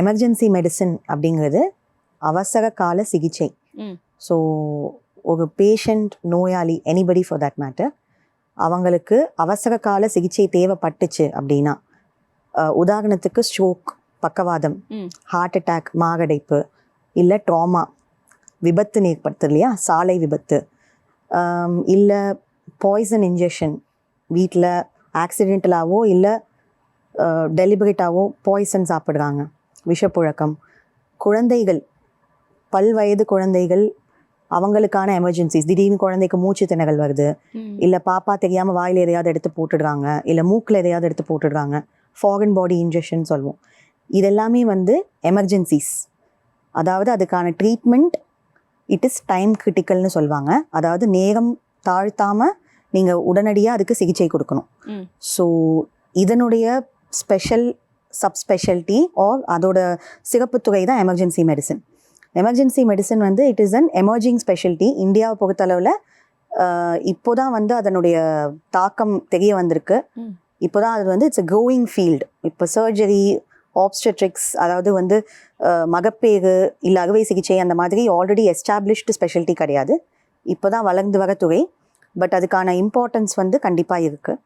Emergency medicine அப்படிங்கிறது அவசர கால சிகிச்சை. ஸோ ஒரு பேஷண்ட் நோயாளி எனிபடி ஃபார் தட் மேட்டர் அவங்களுக்கு அவசர கால சிகிச்சை தேவைப்பட்டுச்சு அப்படின்னா உதாரணத்துக்கு ஸ்ட்ரோக் பக்கவாதம். ஹார்ட் அட்டாக் மாரடைப்பு இல்லை ட்ராமா விபத்து ஏற்படுத்து இல்லையா சாலை விபத்து இல்லை பாய்சன் இன்ஜெக்ஷன் வீட்டில் ஆக்சிடென்டலாவோ இல்லை டெலிபரேட்டாவோ பாய்சன் சாப்பிட்றாங்க விஷப்புழக்கம். குழந்தைகள் பல்வயது குழந்தைகள் அவங்களுக்கான எமர்ஜென்சிஸ் திடீர்னு குழந்தைக்கு மூச்சு திணறல் வருது. இல்லை பாப்பா தெரியாமல் வாயில் எதையாவது எடுத்து போட்டுடுறாங்க. இல்லை மூக்கில் எதையாவது எடுத்து போட்டுடுறாங்க. ஃபாரின் பாடி இன்ஜெக்ஷன் சொல்லுவோம் இதெல்லாமே வந்து எமர்ஜென்சிஸ் அதாவது அதுக்கான ட்ரீட்மெண்ட் இட் இஸ் டைம் கிரிட்டிக்கல்னு சொல்லுவாங்க அதாவது நேரம் தாழ்த்தாமல் நீங்கள் உடனடியாக அதுக்கு சிகிச்சை கொடுக்கணும். ஸோ இதனுடைய ஸ்பெஷல் சப்ஸ்பெஷாலிட்டி ஆர் அதோட சிறப்புத்துறை தான் எமர்ஜென்சி மெடிசன் எமர்ஜென்சி மெடிசன் வந்து it is an emerging speciality இந்தியாவை பொறுத்தளவில் இப்போ தான் வந்து அதனுடைய தாக்கம் தெரிய வந்திருக்கு. இப்போ தான் அது வந்து இட்ஸ் a growing ஃபீல்டு இப்போ சர்ஜரி ஆப்ஸ்டெட்ரிக்ஸ் அதாவது வந்து மகப்பேறு இல்லை அறுவை சிகிச்சை அந்த மாதிரி ஆல்ரெடி எஸ்டாப்ளிஷ்டு ஸ்பெஷாலிட்டி கிடையாது. இப்போ தான் வளர்ந்து வர துறை பட் அதுக்கான இம்பார்ட்டன்ஸ் வந்து கண்டிப்பாக இருக்குது